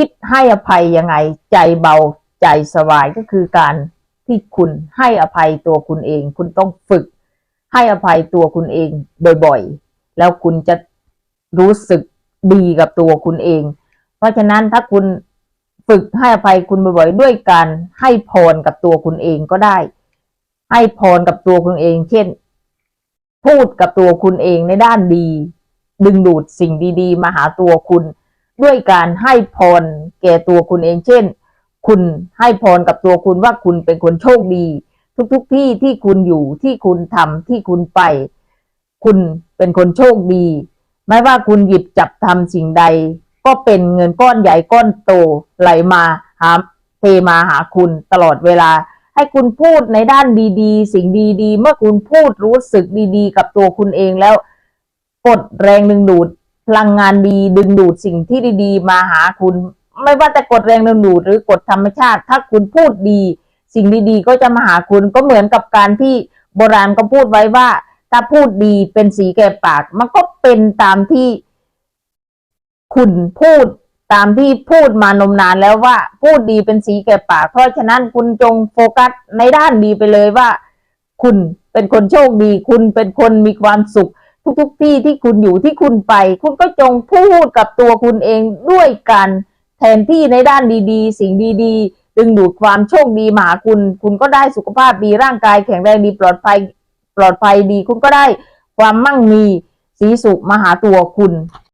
คิดให้อภัยยังไง ใจเบาใจสบายก็คือการที่คุณให้อภัยตัวคุณเอง คุณต้องฝึก ให้อภัยตัวคุณเองบ่อยๆ แล้วคุณจะรู้สึกดีกับตัวคุณเอง เพราะฉะนั้นถ้าคุณฝึกให้อภัยคุณบ่อยๆ ด้วยการให้พรกับตัวคุณเองก็ได้ ให้พรกับตัวคุณเอง เช่น พูดกับตัวคุณเองในด้านดี ดึงดูดสิ่งดี ๆ มาหาตัวคุณ ด้วยการให้พรแก่ตัวคุณเองเช่น คุณให้พรกับตัวคุณว่าคุณเป็นคนโชคดี ทุกๆที่ที่คุณอยู่ที่คุณทำที่คุณไป คุณเป็นคนโชคดี ไม่ว่าคุณหยิบจับทำสิ่งใด ก็เป็นเงินก้อนใหญ่ก้อนโตไหลมาหาเทมาหาคุณตลอดเวลา ให้คุณพูดในด้านดีๆ สิ่งดีๆ เมื่อคุณพูดรู้สึกดีๆ กับตัวคุณเองแล้ว กดแรงดึงดูด พลังงานดีดึงดูดสิ่งที่ดีๆ มาหาคุณ ไม่ว่าแต่กดแรงดึงดูดหรือกดธรรมชาติ ถ้าคุณพูดดี สิ่งดีๆ ก็จะมาหาคุณก็เหมือนกับการที่โบราณก็พูดไว้ว่า ถ้าพูดดีเป็นสีแก่ปาก มันก็เป็นตามที่ คุณพูดตามที่พูดมานมนานแล้วว่า พูดดีเป็นสีแก่ปาก เพราะฉะนั้นคุณจงโฟกัสในด้านดีไปเลยว่า คุณเป็นคนโชคดี คุณเป็นคนมีความสุข ทุกๆที่ที่คุณอยู่ที่คุณไป คุณก็จงพูดกับตัวคุณเองด้วยกันแทนที่ในด้านดีๆ สิ่งดีๆ ดึงดูดความโชคดีมาหาคุณ คุณก็ได้สุขภาพดีร่างกายแข็งแรงดีปลอดภัยปลอดภัยดี คุณก็ได้ความมั่งมีสีสุขมาหาตัวคุณ